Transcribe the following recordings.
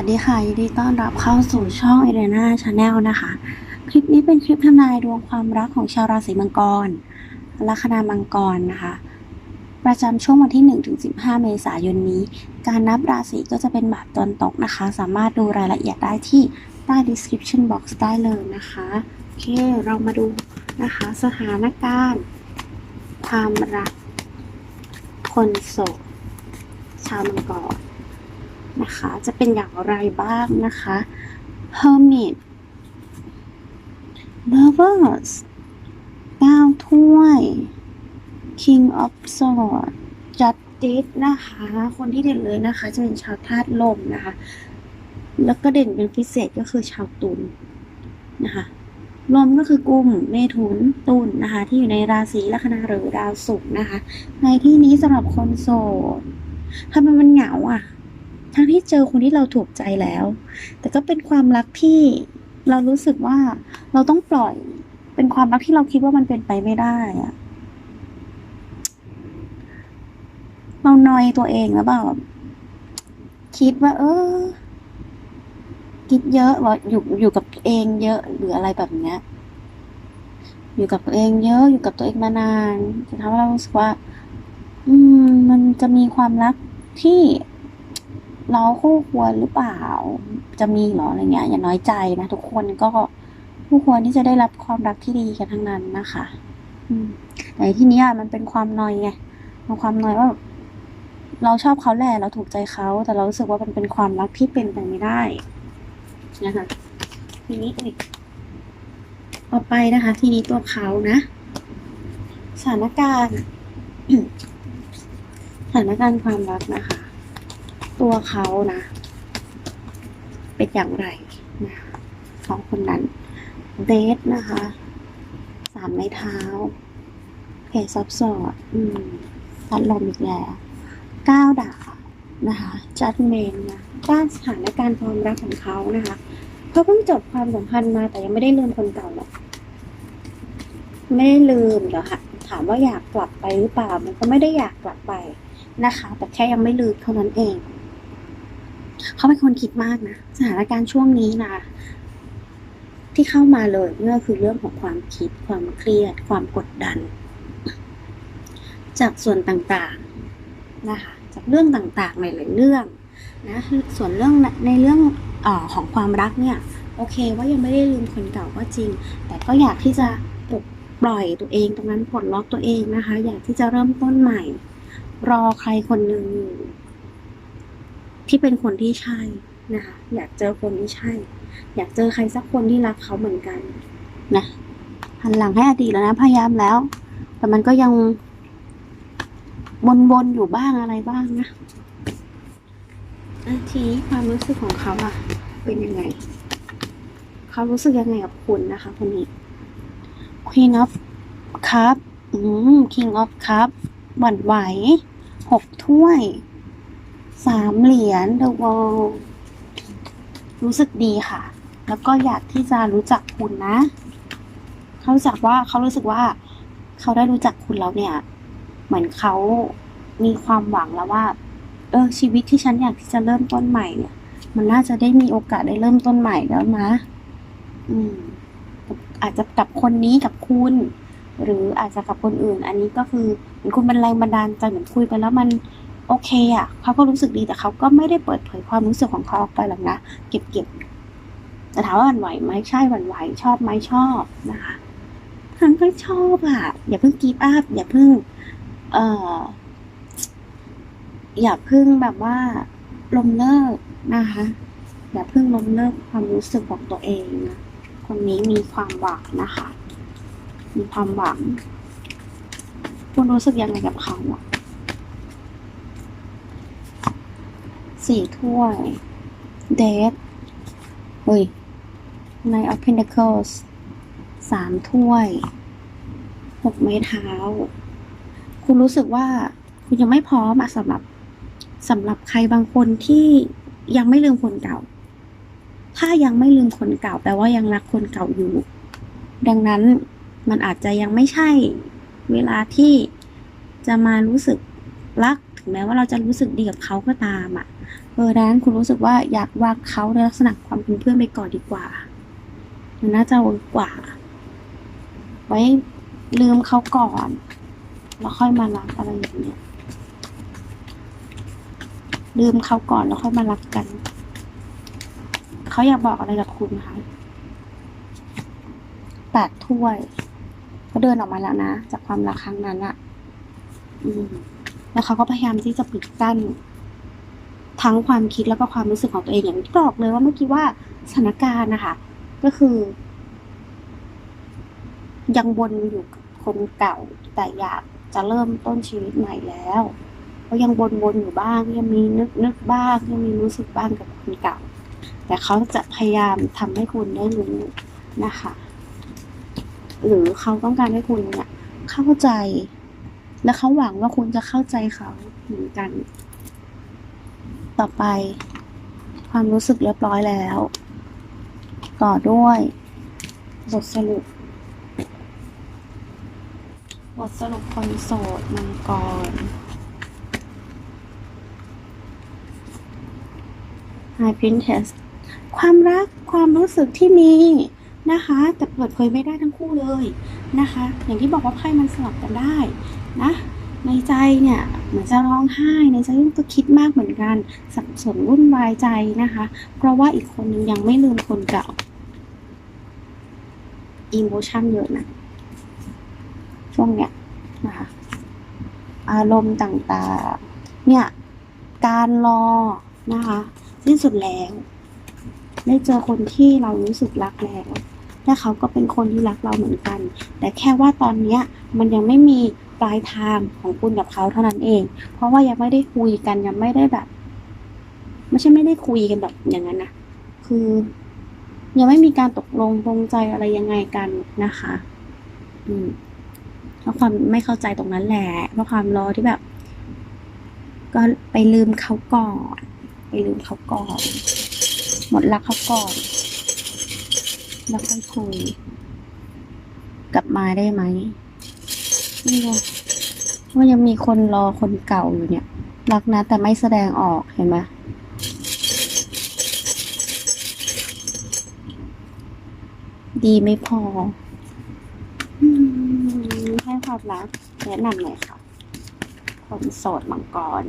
วัสดีค่ะ ยินดีต้อนรับเข้าสู่ช่องเอเดนาชาแนลนะคะ คลิปนี้เป็นคลิปทำนายดวงความรักของชาวราศีมังกร ลัคนามังกรนะคะ ประจำช่วงวันที่ 1-15 เมษายนนี้ การนับราศีก็จะเป็นแบบตอนตกนะคะ สามารถดูรายละเอียดได้ที่ใต้ description box ได้เลยนะคะ โอเค เรามาดูนะคะ สถานการณ์ ความรัก คนโสด ชาวมังกร นะคะ จะเป็นอย่างไรบ้างนะคะ Hermit Lovers เก้าถ้วย King of Swords Justice นะคะ คนที่เด่นเลยนะคะ จะเป็นชาวธาตุลมนะคะ แล้วก็เด่นเป็นพิเศษก็คือชาวตุลนะคะลมก็คือกุมเมถุนตุลนะคะ ที่อยู่ในราศีลัคนาหรือดาวศุกร์นะคะ ในที่นี้สำหรับคนโสดทำไมมันเหงาอะ ทั้งที่เจอคนที่เราถูกใจแล้ว แต่ก็เป็นความรักที่เรารู้สึกว่าเราต้องปล่อย เป็นความรักที่เราคิดว่ามันเป็นไปไม่ได้อะเรานอยตัวเองแล้วแบบคิดว่า เออ คิดเยอะว่าอยู่อยู่กับตัวเองเยอะหรืออะไรแบบเนี้ย อยู่กับตัวเองเยอะอยู่กับตัวเองมานานจะทำให้เรารู้สึกว่า อืม มันจะมีความรักที่ เราคู่ควรหรือเปล่า จะมีหรออะไรเงี้ย อย่าน้อยใจนะทุกคนก็คู่ควรที่จะได้รับความรักที่ดีกันทั้งนั้นนะคะอืมแต่ที่นี้ยมันเป็นความนอยไงมันความนอยว่า เราชอบเขาแหละเราถูกใจเขา แต่เรารู้สึกว่ามันเป็นความรักที่เป็นไปไม่ได้นะคะทีนี้อีกต่อไปนะคะ ทีนี้ตัวเขานะสถานการณ์สถานการณ์ความรักนะคะ ตัวเขานะ เป็นอย่างไรนะคะสองคนนั้นเดทนะคะสามไม้เท้าเพจซับสอดอืมพัดลมอีกแล้วเก้าดาบนะคะจัดเมนนะด้านสถานการณ์ความรักของเขานะคะเขาเพิ่งจบความสัมพันธ์มาแต่ยังไม่ได้ลืมคนเก่าหรอกไม่ได้ลืมหรอค่ะ ถามว่าอยากกลับไปหรือเปล่า มันก็ไม่ได้อยากกลับไปนะคะ แต่แค่ยังไม่ลืมเท่านั้นเอง เขาเป็นคนคิดมากนะสถานการณ์ช่วงนี้นะที่เข้ามาเลยนั่นก็คือเรื่องของความคิด ความเครียด ความกดดัน จากส่วนต่างๆนะคะจากเรื่องต่างๆหลายๆเรื่องนะส่วนเรื่องในเรื่องออของความรักเนี่ยโอเคว่ายังไม่ได้ลืมคนเก่าก็จริง แต่ก็อยากที่จะปลดปล่อยตัวเองตรงนั้นปลดล็อกตัวเองนะคะ อยากที่จะเริ่มต้นใหม่ รอใครคนหนึ่งอยู่ ที่เป็นคนที่ใช่นะคะอยากเจอคนที่ใช่ อยากเจอใครสักคนที่รักเขาเหมือนกันนะหันหลังให้อดีตแล้วนะพยายามแล้ว แต่มันก็ยังวนๆอยู่บ้างอะไรบ้างนะอะทีนี้ความรู้สึกของเขาอะเป็นยังไง เขารู้สึกยังไงกับคุณนะคะคนนี้ Queen of Cup อืม King of Cup หวั่นไหวหกถ้วย สามเหรียญ The World รู้สึกดีค่ะ แล้วก็อยากที่จะรู้จักคุณนะ เขารู้จักว่าเขารู้สึกว่า เขาได้รู้จักคุณแล้วเนี่ย เหมือนเขามีความหวังแล้วว่า เออชีวิตที่ฉันอยากที่จะเริ่มต้นใหม่เนี่ย มันน่าจะได้มีโอกาสได้เริ่มต้นใหม่แล้วนะ อืม อาจจะกับคนนี้กับคุณ หรืออาจจะกับคนอื่น อันนี้ก็คือเหมือนคุณเป็นแรงบันดาลใจเหมือนคุยไปแล้วมัน โอเคอะเขาก็รู้สึกดีแต่เขาก็ไม่ได้เปิดเผยความรู้สึกของเขาออกไปหรอกนะ เก็บเก็บแต่ถามว่าหวั่นไหวไหมใช่หวั่นไหวชอบไหมชอบนะคะทั้งก็ชอบอะ อย่าเพิ่งกีบอัพอย่าเพิ่ง เอ่อ อย่าเพิ่งแบบว่าลมเลิกนะคะ อย่าเพิ่งลมเลิกความรู้สึกของตัวเองนะคนนี้มีความหวังนะคะ มีความหวัง คุณรู้สึกยังไงกับเขาอะ สี่ถ้วย เดทเฮ้ย Knight of Pentacles สามถ้วยหกไม้เท้า คุณรู้สึกว่าคุณยังไม่พร้อมอะสำหรับสำหรับใครบางคนที่ยังไม่ลืมคนเก่า ถ้ายังไม่ลืมคนเก่า แปลว่ายังรักคนเก่าอยู่ ดังนั้นมันอาจจะยังไม่ใช่เวลาที่จะมารู้สึกรัก ถึงแม้ว่าเราจะรู้สึกดีกับเขาก็ตามอะ เออดังนั้นคุณรู้สึกว่าอยากวางเขาในลักษณะความเป็นเพื่อนไปก่อนดีกว่า มันน่าจะเวิร์กกว่า ไว้ลืมเขาก่อน แล้วค่อยมารักอะไรอย่างเงี้ย ลืมเขาก่อนแล้วค่อยมารักกัน เขาอยากบอกอะไรกับคุณคะแปดถ้วยเขาเดินออกมาแล้วนะ จากความรักครั้งนั้นอะอืมแล้วเขาก็พยายามที่จะปิดกั้น ทั้งความคิดแล้วก็ความรู้สึกของตัวเองอย่างที่บอกเลยว่าเมื่อกี้ว่าสถานการณ์นะคะ ก็คือ ยังวนอยู่กับคนเก่า แต่อยากจะเริ่มต้นชีวิตใหม่แล้วก็ยังวนๆอยู่บ้างยังมีนึกนึกบ้างยังมีรู้สึกบ้างกับคนเก่า แต่เขาจะพยายามทำให้คุณได้รู้นะคะ หรือเขาต้องการให้คุณเนี่ยเข้าใจ และเขาหวังว่าคุณจะเข้าใจเขาเหมือนกัน ต่อไป ความรู้สึกเรียบร้อยแล้ว ต่อด้วยบทสรุป บทสรุปคนโสดมังกร High Princess ความรักความรู้สึกที่มีนะคะ แต่เปิดเผยไม่ได้ทั้งคู่เลยนะคะ อย่างที่บอกว่าไพ่มันสลับกันได้นะ ในใจเนี่ยเหมือนจะร้องไห้ในใจก็คิดมากเหมือนกัน สับสนวุ่นวายใจนะคะ เพราะว่าอีกคนนึงยังไม่ลืมคนเก่าอิโมชันเยอะนะช่วงเนี้ยนะคะอารมณ์ต่างๆ เนี่ย การรอนะคะสิ้นสุดแล้ว ได้เจอคนที่เรารู้สึกรักแล้วและเขาก็เป็นคนที่รักเราเหมือนกัน แต่แค่ว่าตอนเนี้ยมันยังไม่มี ปลายทางของคุณกับเขาเท่านั้นเอง เพราะว่ายังไม่ได้คุยกันยังไม่ได้แบบ ไม่ใช่ไม่ได้คุยกันแบบอย่างนั้นนะคือ ยังไม่มีการตกลงปรงใจอะไรยังไงกันนะคะ อืมเพราะความไม่เข้าใจตรงนั้นแหละ เพราะความรอที่แบบ ก็ไปลืมเขาก่อน ไปลืมเขาก่อน หมดรักเขาก่อน แล้วค่อยคุย กลับมาได้ไหม นี่ไงว่ายังมีคนรอคนเก่าอยู่เนี่ย รักนะแต่ไม่แสดงออกเห็นไหมดีไม่พอให้ความรักแนะนำหน่อยค่ะคนโสดมังกร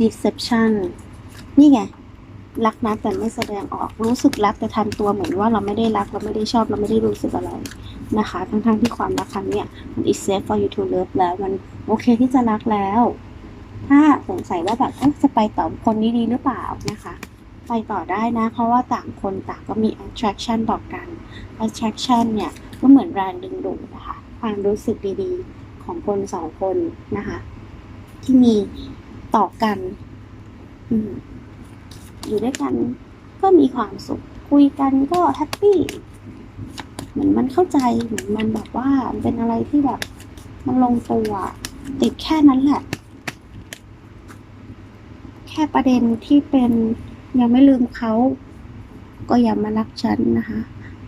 deception นี่ไง รักนะแต่ไม่แสดงออกรู้สึกรักแต่ทำตัวเหมือนว่าเราไม่ได้รักเราไม่ได้ชอบเราไม่ได้รู้สึกอะไร นะคะ ทั้งๆที่ความรักครั้งเนี้ยมัน is safe for you to love แล้ว มันโอเคที่จะรักแล้ว ถ้าสงสัยว่าแบบจะไปต่อคนนี้ดีหรือเปล่านะคะ ไปต่อได้นะ เพราะว่าต่างคนต่างก็มี attraction ต่อกัน attraction เนี่ย ก็เหมือนแรงดึงดูดนะคะความรู้สึกดีๆของคนสองคนนะคะ ที่มีต่อกันอืมอยู่ด้วยกันก็มีความสุขคุยกันก็แฮปปี้ เหมือนมันเข้าใจเหมือนมันแบบว่ามันเป็นอะไรที่แบบ มันลงตัวติดแค่นั้นแหละ แค่ประเด็นที่เป็นยังไม่ลืมเขา ก็อย่ามารักฉันนะคะ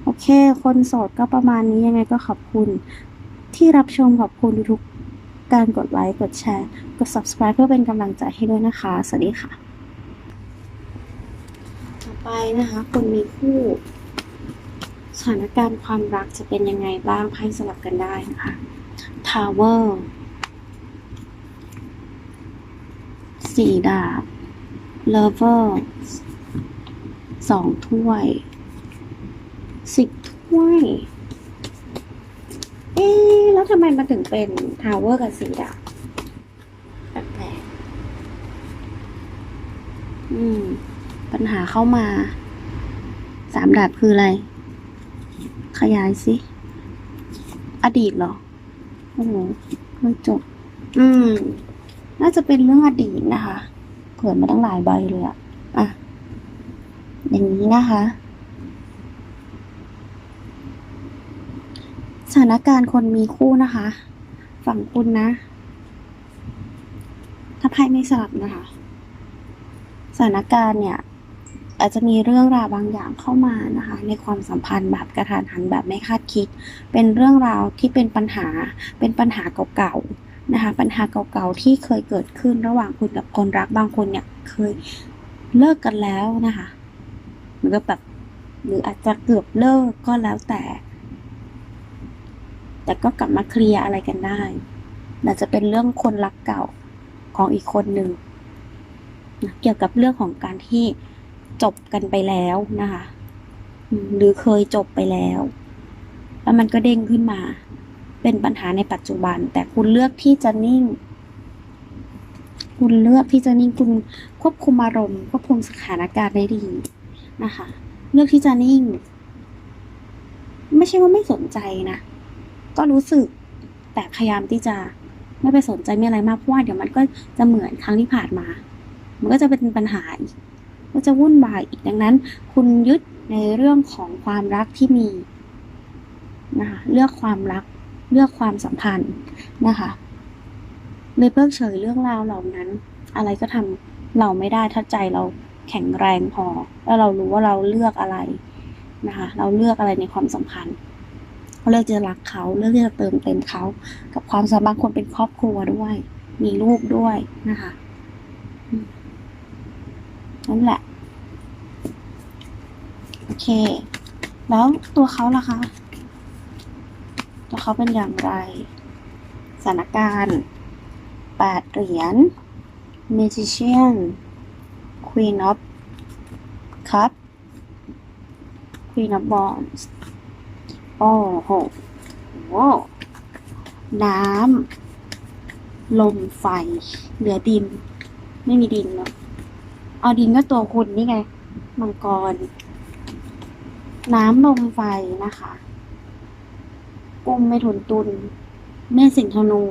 โอเค คนโสดก็ประมาณนี้ยังไงก็ขอบคุณ ที่รับชมขอบคุณทุกการกดไลค์กดแชร์ กด subscribe เพื่อเป็นกำลังใจให้ด้วยนะคะ สวัสดีค่ะ ต่อไปนะคะ คนมีคู่ สถานการณ์ความรักจะเป็นยังไงบ้างไพ่สลับกันได้นะคะ Tower สี่ดาบ Lover สองถ้วยสิบถ้วย เอ๊ะแล้วทำไมมันถึงเป็น Tower กับสี่ดาบแปลกๆอืม ปัญหาเข้ามาสามดาบคืออะไร ขยายสิ อดีตเหรอ โอ้โหไม่จบ อืม น่าจะเป็นเรื่องอดีตนะคะเผื่อมาตั้งหลายใบเลยอะอะ อย่างนี้นะคะ สถานการณ์คนมีคู่นะคะ ฝั่งคุณนะ ถ้าไพ่ไม่สลับนะคะ สถานการณ์เนี่ย อาจจะมีเรื่องราวบางอย่างเข้ามานะคะ ในความสัมพันธ์แบบกระทันหันแบบไม่คาดคิด เป็นเรื่องราวที่เป็นปัญหา เป็นปัญหาเก่าๆนะคะ ปัญหาเก่าๆที่เคยเกิดขึ้นระหว่างคุณกับคนรักบางคนเนี่ยเคยเลิกกันแล้วนะคะหมือแบบหรืออาจจะเกือบเลิกก็แล้วแต่ แต่ก็กลับมาเคลียร์อะไรกันได้อาจจะเป็นเรื่องคนรักเก่าของอีกคนหนึ่งเกี่ยวกับเรื่องของการที่ จบกันไปแล้วนะคะ หรือเคยจบไปแล้ว แล้วมันก็เด้งขึ้นมา เป็นปัญหาในปัจจุบัน แต่คุณเลือกที่จะนิ่ง คุณเลือกที่จะนิ่งคุณควบคุมอารมณ์ควบคุมสถานการณ์ได้ดีนะคะ เลือกที่จะนิ่ง ไม่ใช่ว่าไม่สนใจนะ ก็รู้สึกแต่พยายามที่จะไม่ไปสนใจไม่อะไรมากเพราะว่าเดี๋ยวมันก็จะเหมือนครั้งที่ผ่านมา มันก็จะเป็นปัญหาอีก ก็จะวุ่นวายอีกดังนั้น คุณยึดในเรื่องของความรักที่มีนะคะเลือกความรักเลือกความสัมพันธ์นะคะเลยเพิกเฉยเรื่องราวเหล่านั้น อะไรก็ทำเราไม่ได้ถ้าใจเราแข็งแรงพอแล้วเรารู้ว่าเราเลือกอะไรนะคะเราเลือกอะไรในความสัมพันธ์เลือกจะรักเขาเลือกที่จะเติมเต็มเขา กับความสัมพันธ์คนเป็นครอบครัวด้วย มีลูกด้วยนะคะ นั่นแหละ โอเค แล้วตัวเขาล่ะคะ ตัวเขาเป็นอย่างไรสถานการณ์แปดเหรียญ Magician Queen of Cup Queen of Wands โอ้โหโอ้น้ำ ลมไฟ เหลือดิน ไม่มีดินเนาะ เอาดินก็ตัวคุณนี่ไง มังกร น้ำลมไฟนะคะกุมเมถุนตุลเมษสิงธนู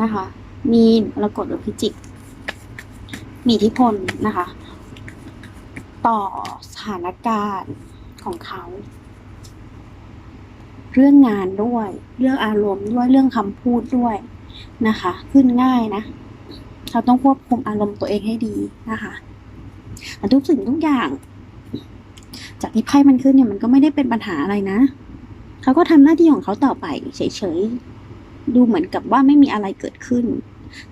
นะคะ มีนมรกตหรือพิจิก มีอิทธิพลนะคะ ต่อสถานการณ์ของเขา เรื่องงานด้วย เรื่องอารมณ์ด้วยเรื่องคำพูดด้วยนะคะ ขึ้นง่ายนะ เราต้องควบคุมอารมณ์ตัวเองให้ดีนะคะแต่ทุกสิ่งทุกอย่าง จากที่ไพ่มันขึ้นเนี่ยมันก็ไม่ได้เป็นปัญหาอะไรนะเขาก็ทำหน้าที่ของเขาต่อไปเฉยๆดูเหมือนกับว่าไม่มีอะไรเกิดขึ้น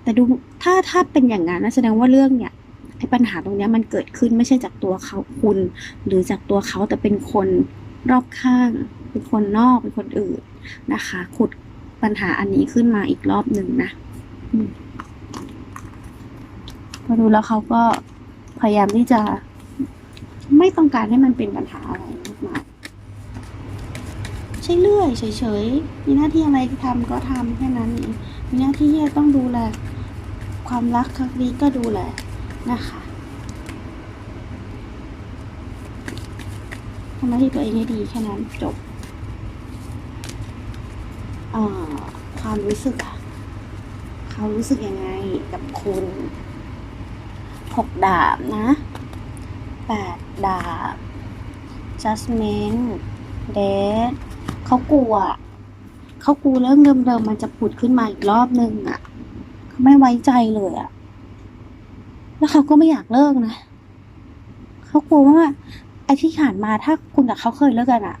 แต่ดูถ้าถ้าเป็นอย่างนั้นแสดงว่าเรื่องเนี่ยไอ้ปัญหาตรงนี้มันเกิดขึ้นไม่ใช่จากตัวเขาคุณ หรือจากตัวเขาแต่เป็นคนรอบข้าง เป็นคนนอกเป็นคนอื่นนะคะ ขุดปัญหาอันนี้ขึ้นมาอีกรอบหนึ่งนะ อืมพอดูแล้วเขาก็พยายามที่จะ ไม่ต้องการให้มันเป็นปัญหาอะไรมากมายใช่เรื่อยเฉยๆ มีหน้าที่อะไรทำก็ทำแค่นั้นเองมีหน้าที่ที่จะต้องดูแล ความรักครั้งนี้ก็ดูแลนะคะทำหน้าที่ตัวเองให้ดีแค่นั้นจบความรู้สึกอะเขารู้สึกยังไงกับคุณ หกดาบนะแปดดาบ judgment death เขากลัวเขากลัวเรื่องเดิมๆมันจะผุดขึ้นมาอีกรอบนึงอะเขาไม่ไว้ใจเลยอะแล้วเขาก็ไม่อยากเลิกนะเขากลัวว่าไอ้ที่ผ่านมาถ้าคุณกับเขาเคยเลิกกันอะ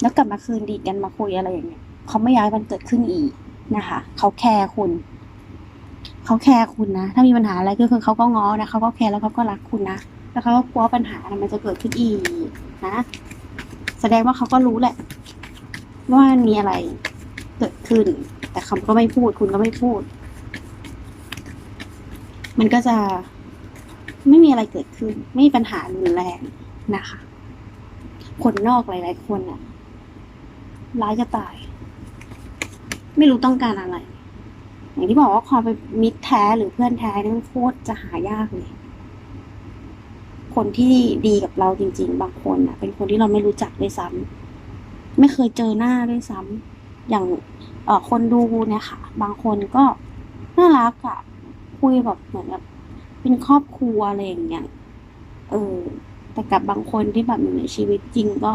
แล้วกลับมาคืนดีกันมาคุยอะไรอย่างเงี้ยเขาไม่อยากมันเกิดขึ้นอีกนะคะ เขาแคร์คุณ เขาแคร์คุณนะ ถ้ามีปัญหาอะไรก็คือเขาก็ง้อนะเขาก็แคร์แล้วเขาก็รักคุณนะแล้วเขาก็กลัวปัญหานะมันจะเกิดขึ้นอีกนะ แสดงว่าเขาก็รู้แหละ ว่ามีอะไรเกิดขึ้น แต่เขาก็ไม่พูด คุณก็ไม่พูด มันก็จะไม่มีอะไรเกิดขึ้น ไม่มีปัญหารุนแรงนะคะ คนนอกหลาย ๆ คนน่ะร้ายจะตาย ไม่รู้ต้องการอะไร อย่างที่บอกว่าความเป็นมิตรแท้หรือเพื่อนแท้นี่มันโคตรจะหายากเลย คนที่ดีกับเราจริง ๆ บางคนน่ะเป็นคนที่เราไม่รู้จักด้วยซ้ำไม่เคยเจอหน้าด้วยซ้ำอย่างเอ่อคนดูเนี่ยค่ะ บางคนก็น่ารักอะคุยแบบเหมือนแบบเป็นครอบครัวอะไรอย่างเงี้ยเออ แต่กับบางคนที่แบบอยู่ในชีวิตจริงก็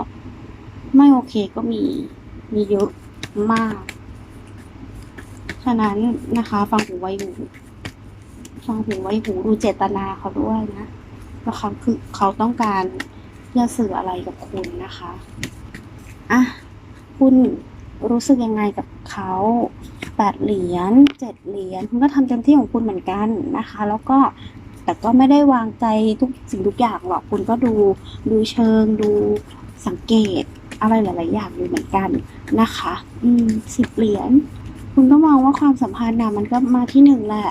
ไม่โอเคก็มีมีเยอะมาก ฉะนั้นนะคะ ฟังหูไว้หูฟังหูไว้หูดูเจตนาเขาด้วยนะว่าเขาคือเขาต้องการจะสื่ออะไรกับคุณนะคะอะคุณรู้สึกยังไงกับเขาแปดเหรียญเจ็ดเหรียญคุณก็ทำเต็มที่ของคุณเหมือนกันนะคะ แล้วก็แต่ก็ไม่ได้วางใจทุกสิ่งทุกอย่างหรอกคุณก็ดูดูเชิงดูสังเกตอะไรหลาย ๆ อย่างอยู่เหมือนกันนะคะ อืมสิบเหรียญ คุณก็มองว่าความสัมพันธ์นะมันก็มาที่หนึ่งแหละ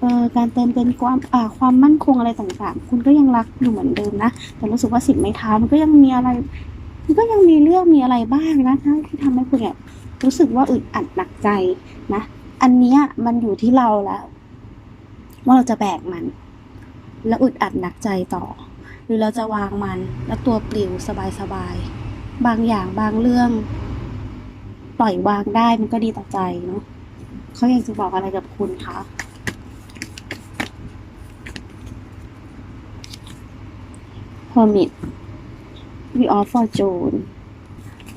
เออการเติมเต็มความอ่าความมั่นคงอะไรต่างๆ คุณก็ยังรักอยู่เหมือนเดิมนะ แต่รู้สึกว่าสิบไม้เท้ามันก็ยังมีอะไร มันก็ยังมีเรื่องมีอะไรบ้างนะที่ทำให้คุณเนี่ยรู้สึกว่าอึดอัดหนักใจนะ อันนี้มันอยู่ที่เราแล้ว ว่าเราจะแบกมัน แล้วอึดอัดหนักใจต่อ หรือเราจะวางมัน แล้วตัวปลิวสบายๆบางอย่างบางเรื่อง ล่อยวางได้มันก็ดีต่อใจเนาะเขาอยากจะบอกอะไรกับคุณคะ Hermit We of Fortune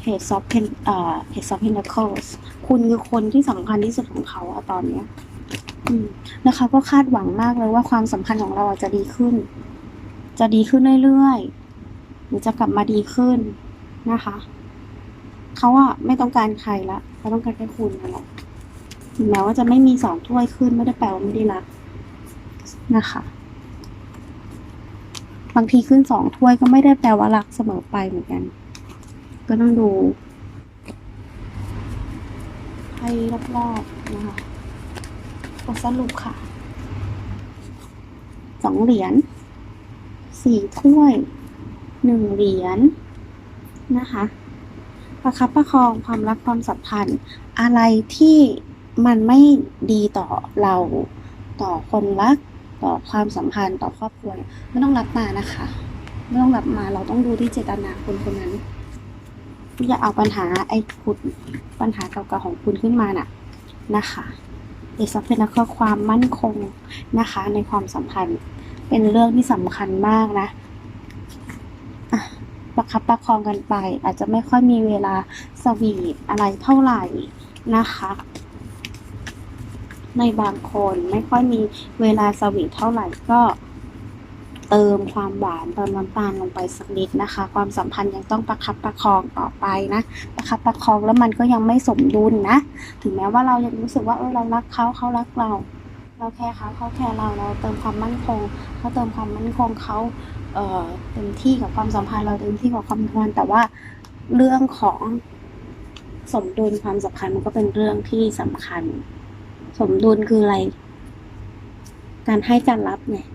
Page of Pen เอ่อ Page of Pentacles คุณคือคนที่สำคัญที่สุดของเขาอะตอนเนี้ยอืมแล้วเขาก็คาดหวังมากเลยว่าความสัมพันธ์ของเราจะดีขึ้น จะดีขึ้นเรื่อยๆหรือจะกลับมาดีขึ้นนะคะ เขาอะไม่ต้องการใครละเขาต้องการแค่คุณนั่นแหละถึงแม้ว่าจะไม่มีสองถ้วยขึ้นไม่ได้แปลว่าไม่ได้รักนะคะ บางทีขึ้นสองถ้วยก็ไม่ได้แปลว่ารักเสมอไปเหมือนกัน ก็ต้องดูให้รอบๆนะคะบทสรุปค่ะสองเหรียญสี่ถ้วยหนึ่งเหรียญนะคะ ประคับประคองความรักความสัมพันธ์ อะไรที่มันไม่ดีต่อเราต่อคนรัก ต่อความสัมพันธ์ต่อครอบครัวไม่ต้องรับมานะคะ ไม่ต้องรับมาเราต้องดูที่เจตนาคนคนนั้นอย่าเอาปัญหาไอ้คุณปัญหาเก่าๆของคุณขึ้นมาน่ะนะคะเอซับเป็นข้อความมั่นคงนะคะ ในความสัมพันธ์เป็นเรื่องที่สำคัญมากนะ ประคับประคองกันไป อาจจะไม่ค่อยมีเวลาสวีทอะไรเท่าไหร่นะคะ ในบางคนไม่ค่อยมีเวลาสวีทเท่าไหร่ก็เติมความหวานเติมน้ำตาลลงไปสักนิดนะคะ ความสัมพันธ์ยังต้องประคับประคองต่อไปนะ ประคับประคองแล้วมันก็ยังไม่สมดุลนะ ถึงแม้ว่าเรายังรู้สึกว่าเออเรารักเขาเขารักเรา เราแคร์เขาเขาแคร์เราเราเติมความมั่นคงเขาเติมความมั่นคงเขา เอ่อเต็มที่กับความสัมพันธ์เราเต็มที่กับความสัมพันธ์แต่ว่าเรื่องของสมดุลความสัมพันธ์มันก็เป็นเรื่องที่สำคัญ สมดุลคืออะไร การให้การรับเนี่ย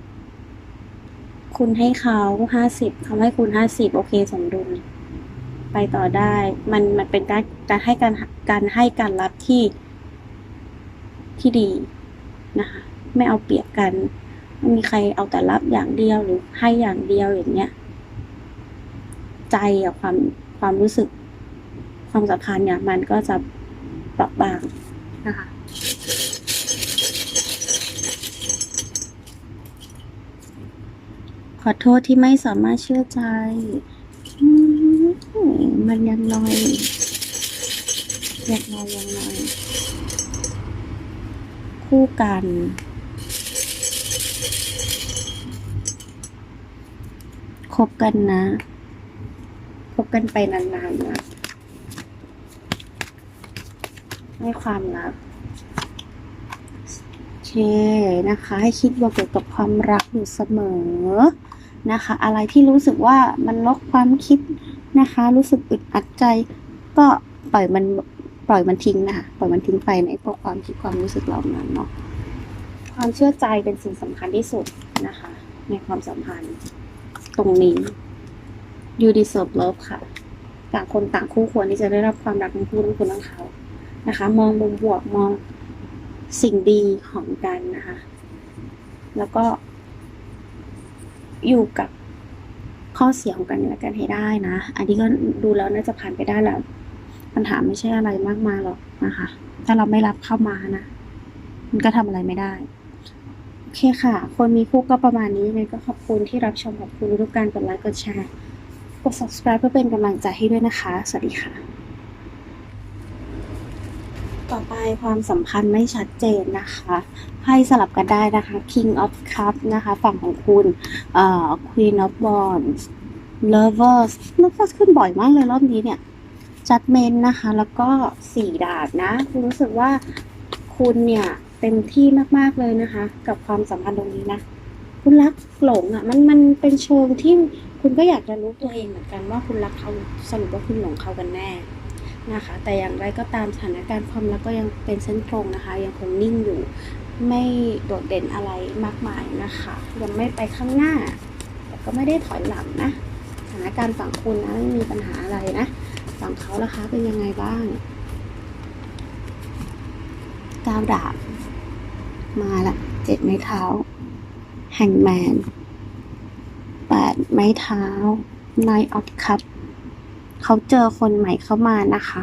คุณให้เขาห้าสิบเขาให้คุณห้าสิบโอเคสมดุล ไปต่อได้ มันมันเป็นการการให้การการให้การรับที่ที่ดีนะคะ ไม่เอาเปรียบกัน ไม่มีใครเอาแต่รับอย่างเดียวหรือให้อย่างเดียวอย่างเงี้ย ใจกับความความรู้สึก ความสัมพันธ์เนี่ย มันก็จะเปราะบางนะคะขอโทษที่ไม่สามารถเชื่อใจอืมมันยังน้อยยังน้อยยังน้อย คู่กัน บกันนะคบกันไปนานๆนะให้ความรักโอเคนะคะ ให้คิดบวกเกี่ยวกับความรักอยู่เสมอนะคะ อะไรที่รู้สึกว่ามันลกความคิดนะคะ รู้สึกอึดอัดใจ ก็ปล่อยมันปล่อยมันทิ้งนะคะปล่อยมันทิ้งไปในพวกความคิดความรู้สึกเหล่านั้นเนาะความเชื่อใจเป็นสิ่งสำคัญที่สุดนะคะ ในความสัมพันธ์ ตรงนี้ you deserve love ค่ะ ต่างคนต่างคู่ควรที่จะได้รับความรักทั้งคู่ทั้งคุณทั้งเขานะคะ มองมุมบวกมองสิ่งดีของกันนะคะ แล้วก็อยู่กับข้อเสียของกันและกันให้ได้นะ อันนี้ก็ดูแล้วน่าจะผ่านไปได้แล้ว ปัญหาไม่ใช่อะไรมากมายหรอกนะคะ ถ้าเราไม่รับเข้ามานะ มันก็ทำอะไรไม่ได้ อเคค่ะ คนมีคู่ก็ประมาณนี้ยังไงก็ขอบคุณที่รับชมขอบคุณทุกการกดไลค์กดแชร์กด subscribe เพื่อเป็นกำลังใจให้ด้วยนะคะ สวัสดีค่ะ ต่อไปความสัมพันธ์ไม่ชัดเจนนะคะให้สลับกันได้นะคะ King of Cups นะคะ ฝั่งของคุณเอ่อ Queen of Wands Lovers Lovers ขึ้นบ่อยมากเลยรอบนี้เนี่ย Judgment นะคะ แล้วก็สี่ดาบนะ คุณรู้สึกว่าคุณเนี่ย เต็มที่มากๆเลยนะคะ กับความสัมพันธ์ตรงนี้นะ คุณรักหลงอะ มันมันเป็นเชิงที่คุณก็อยากจะรู้ตัวเองเหมือนกันว่าคุณรักเขาสรุปว่าคุณหลงเขากันแน่นะคะ แต่อย่างไรก็ตามสถานการณ์ความรักก็ยังเป็นเส้นตรงนะคะ ยังคงนิ่งอยู่ไม่โดดเด่นอะไรมากมายนะคะ ยังไม่ไปข้างหน้า แต่ก็ไม่ได้ถอยหลังนะสถานการณ์ฝั่งคุณนะไม่มีปัญหาอะไรนะฝั่งเขาล่ะคะเป็นยังไงบ้างก้าวดาบ มาละเจ็ดไม้เท้าแห่งแมนแปดไม้เท้า Nine of Cup เขาเจอคนใหม่เข้ามานะคะ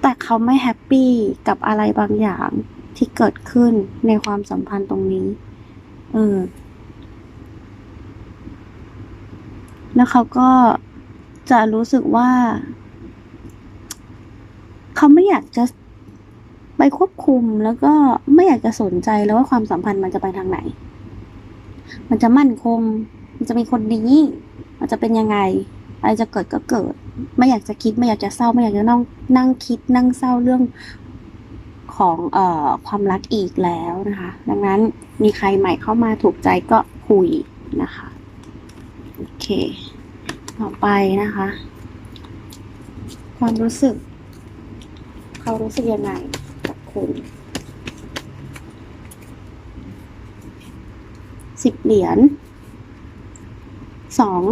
แต่เขาไม่แฮปปี้กับอะไรบางอย่างที่เกิดขึ้นในความสัมพันธ์ตรงนี้ เออ แล้วเขาก็จะรู้สึกว่า เขาไม่อยากจะ ควบคุมแล้วก็ไม่อยากจะสนใจแล้วว่าความสัมพันธ์มันจะไปทางไหน มันจะมั่นคง มันจะมีคนดีมันจะเป็นยังไง อะไรจะเกิดก็เกิด ไม่อยากจะคิดไม่อยากจะเศร้า ไม่อยากจะนั่งนั่งคิดนั่งเศร้าเรื่องของเอ่อความรักอีกแล้วนะคะ ดังนั้นมีใครใหม่เข้ามาถูกใจก็คุยนะคะโอเค ต่อไปนะคะ ความรู้สึก เขารู้สึกยังไง คุณสิบเหรียญสอง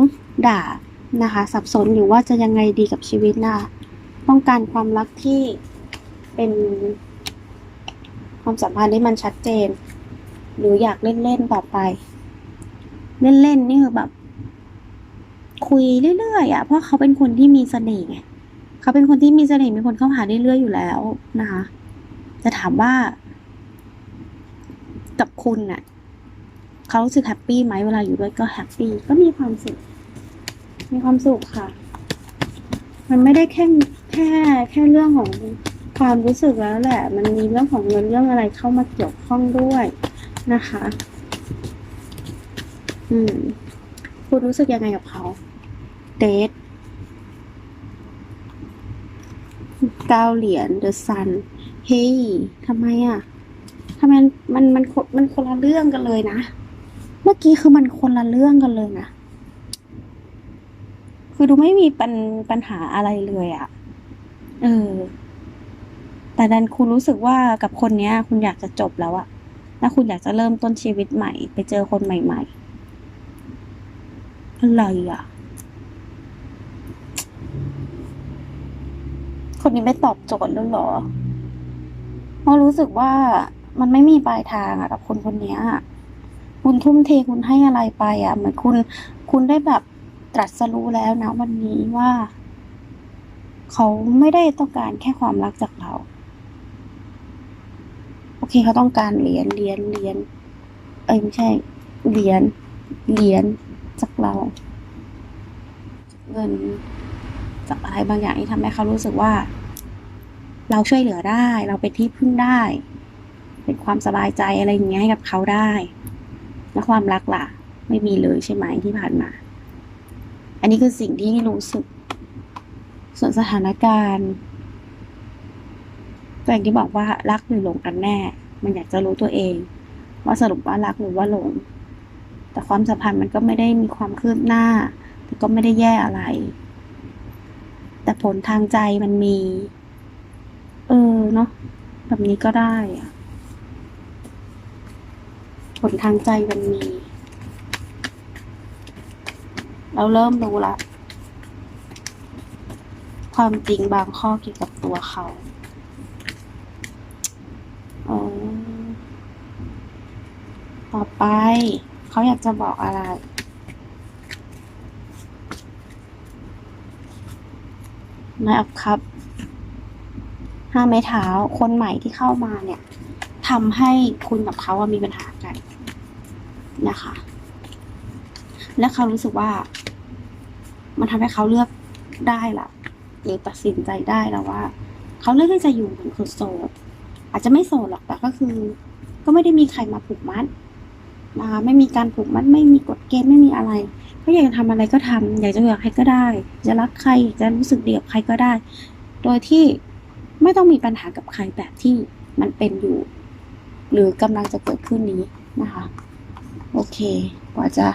ดาบนะคะ สับสนอยู่ว่าจะยังไงดีกับชีวิตนะคะต้องการความรักที่เป็นความสัมพันธ์ที่มันชัดเจน หรืออยากเล่นๆต่อไป เล่นๆนี่คือแบบ คุยเรื่อยๆอะเพราะเขาเป็นคนที่มีเสน่ห์ไงเขาเป็นคนที่มีเสน่ห์มีคนเข้าหาเรื่อยๆอยู่แล้วนะคะ จะถามว่า กับคุณน่ะเขารู้สึกแฮปปี้ไหมเวลาอยู่ด้วยก็แฮปปี้ก็มีความสุข มีความสุขค่ะ มันไม่ได้แค่แค่แค่เรื่องของความรู้สึกแล้วแหละ มันมีเรื่องของเงินเรื่องอะไรเข้ามาเกี่ยวข้องด้วยนะคะ อืม คุณรู้สึกยังไงกับเขาเดทเก้าเหรียญ The Sun เฮ้ยทำไมอะทำไมมันมันมันคนมันคนละเรื่องกันเลยนะ เมื่อกี้คือมันคนละเรื่องกันเลยนะ คือดูไม่มีปัญปัญหาอะไรเลยอะ่ะ เออ แต่ดันคุณรู้สึกว่ากับคนเนี้ย คุณอยากจะจบแล้วอะแล้วคุณอยากจะเริ่มต้นชีวิตใหม่ ไปเจอคนใหม่ ๆ อะไรอะคนนี้ไม่ตอบโจทย์แล้วหรอ เพราะรู้สึกว่ามันไม่มีปลายทางอะกับคนคนนี้คุณทุ่มเทคุณให้อะไรไปอะเหมือนคุณ คุณได้แบบตรัสรู้แล้วนะวันนี้ว่า เขาไม่ได้ต้องการแค่ความรักจากเรา โอเคเขาต้องการเหรียญเหรียญเหรียญเอ้ยไม่ใช่เหรียญเหรียญจากเรา เงินจากอะไรบางอย่างที่ทำให้เขารู้สึกว่า เราช่วยเหลือได้ เราเป็นที่พึ่งได้ เป็นความสบายใจอะไรอย่างเงี้ยให้กับเขาได้ แล้วความรักล่ะ ไม่มีเลยใช่ไหมที่ผ่านมา อันนี้คือสิ่งที่รู้สึก ส่วนสถานการณ์ก็อย่างที่บอกว่ารักหรือหลงกันแน่ มันอยากจะรู้ตัวเอง ว่าสรุปว่ารักหรือว่าหลง แต่ความสัมพันธ์มันก็ไม่ได้มีความคืบหน้า แต่ก็ไม่ได้แย่อะไร แต่ผลทางใจมันมี เออเนาะแบบนี้ก็ได้อะผลทางใจมันมี เราเริ่มรู้ละ ความจริงบางข้อเกี่ยวกับตัวเขาอ๋อต่อไป เขาอยากจะบอกอะไรนายอับครับ ห้าไม้เท้า คนใหม่ที่เข้ามาเนี่ยทำให้คุณกับเขาอะมีปัญหากันนะคะ และเขารู้สึกว่า มันทำให้เขาเลือกได้ละหรือตัดสินใจได้แล้วว่า เขาเลือกที่จะอยู่เหมือนคือโสดอาจจะไม่โสดหรอกแต่ก็คือ ก็ไม่ได้มีใครมาผูกมัดนะคะไม่มีการผูกมัดไม่มีกฎเกณฑ์ไม่มีอะไรเขาอยากจะทำอะไรก็ทำอยากจะอยู่กับใครก็ได้ จะรักใครจะรู้สึกเดียวกับใครก็ได้ โดยที่ ไม่ต้องมีปัญหากับใครแบบที่มันเป็นอยู่ หรือกำลังจะเกิดขึ้นนี้นะคะ โอเค กว่าจะ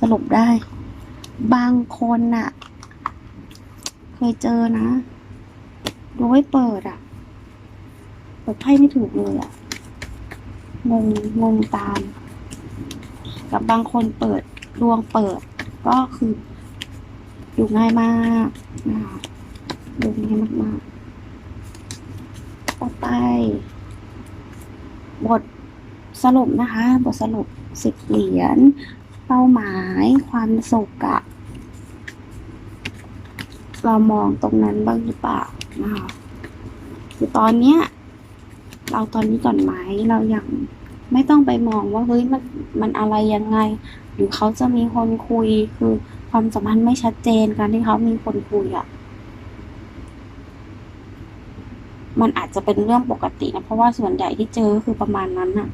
สรุปได้ บางคนน่ะ เคยเจอนะดูให้เปิดอะเปิดไพ่ไม่ถูกเลยอะงงงงตาม กับบางคนเปิดดวงเปิด ก็คือ ดูง่ายมากนะคะดูง่ายมากๆ ต่อไป บทสรุปนะคะ บทสรุปสิบเหรียญ เป้าหมาย ความสุขอะเรามองตรงนั้นบ้างหรือเปล่านะคะคือตอนเนี้ย เราตอนนี้ก่อนไหมเรายังไม่ต้องไปมองว่าเฮ้ยมันมันอะไรยังไง หรือเขาจะมีคนคุยคือความสัมพันธ์ไม่ชัดเจนการที่เขามีคนคุยอะ มันอาจจะเป็นเรื่องปกตินะ เพราะว่าส่วนใหญ่ที่เจอก็คือประมาณนั้นน่ะ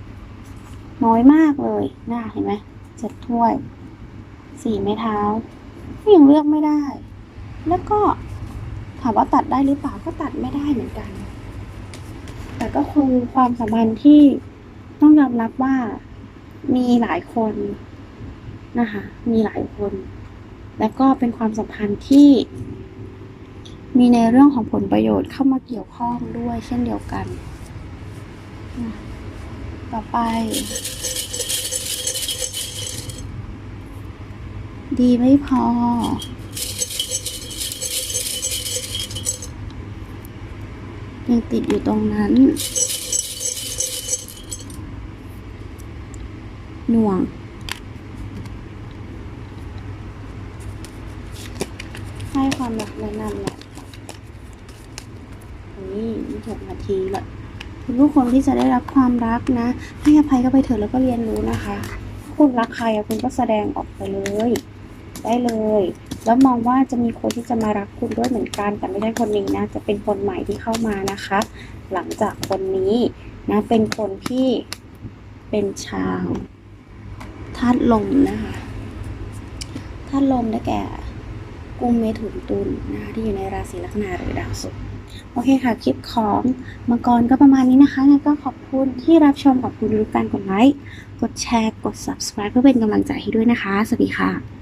น้อยมากเลยน่าเห็นไหมเจ็ดถ้วย สี่ไม้เท้าก็ยังเลือกไม่ได้ แล้วก็ถามว่าตัดได้หรือเปล่าก็ตัดไม่ได้เหมือนกัน แต่ก็คือความสัมพันธ์ที่ต้องยอมรับว่ามีหลายคนนะคะ มีหลายคน แล้วก็เป็นความสัมพันธ์ที่ มีในเรื่องของผลประโยชน์เข้ามาเกี่ยวข้องด้วยเช่นเดียวกัน ต่อไป ดีไม่พอ ยังติดอยู่ตรงนั้น หน่วงให้ความรักแนะนำแหละ นี่หกนาทีละคุณทุกคนที่จะได้รับความรักนะ ให้อภัยก็ไปเถอะแล้วก็เรียนรู้นะคะ คุณรักใครคุณก็แสดงออกไปเลย ได้เลย แล้วมองว่าจะมีคนที่จะมารักคุณด้วยเหมือนกัน แต่ไม่ใช่คนนี้นะ จะเป็นคนใหม่ที่เข้ามานะคะ หลังจากคนนี้นะ เป็นคนที่เป็นชาวธาตุลมนะคะธาตุลมได้แก่กุมเมถุนตุลนะคะที่อยู่ในราศีลัคนาหรือดาวศุกร์ โอเคค่ะ คลิปของมังกรก็ประมาณนี้นะคะงั้นก็ขอบคุณที่รับชมขอบคุณทุกการกดไลค์ กดแชร์ กด subscribe เพื่อเป็นกำลังใจให้ด้วยนะคะ สวัสดีค่ะ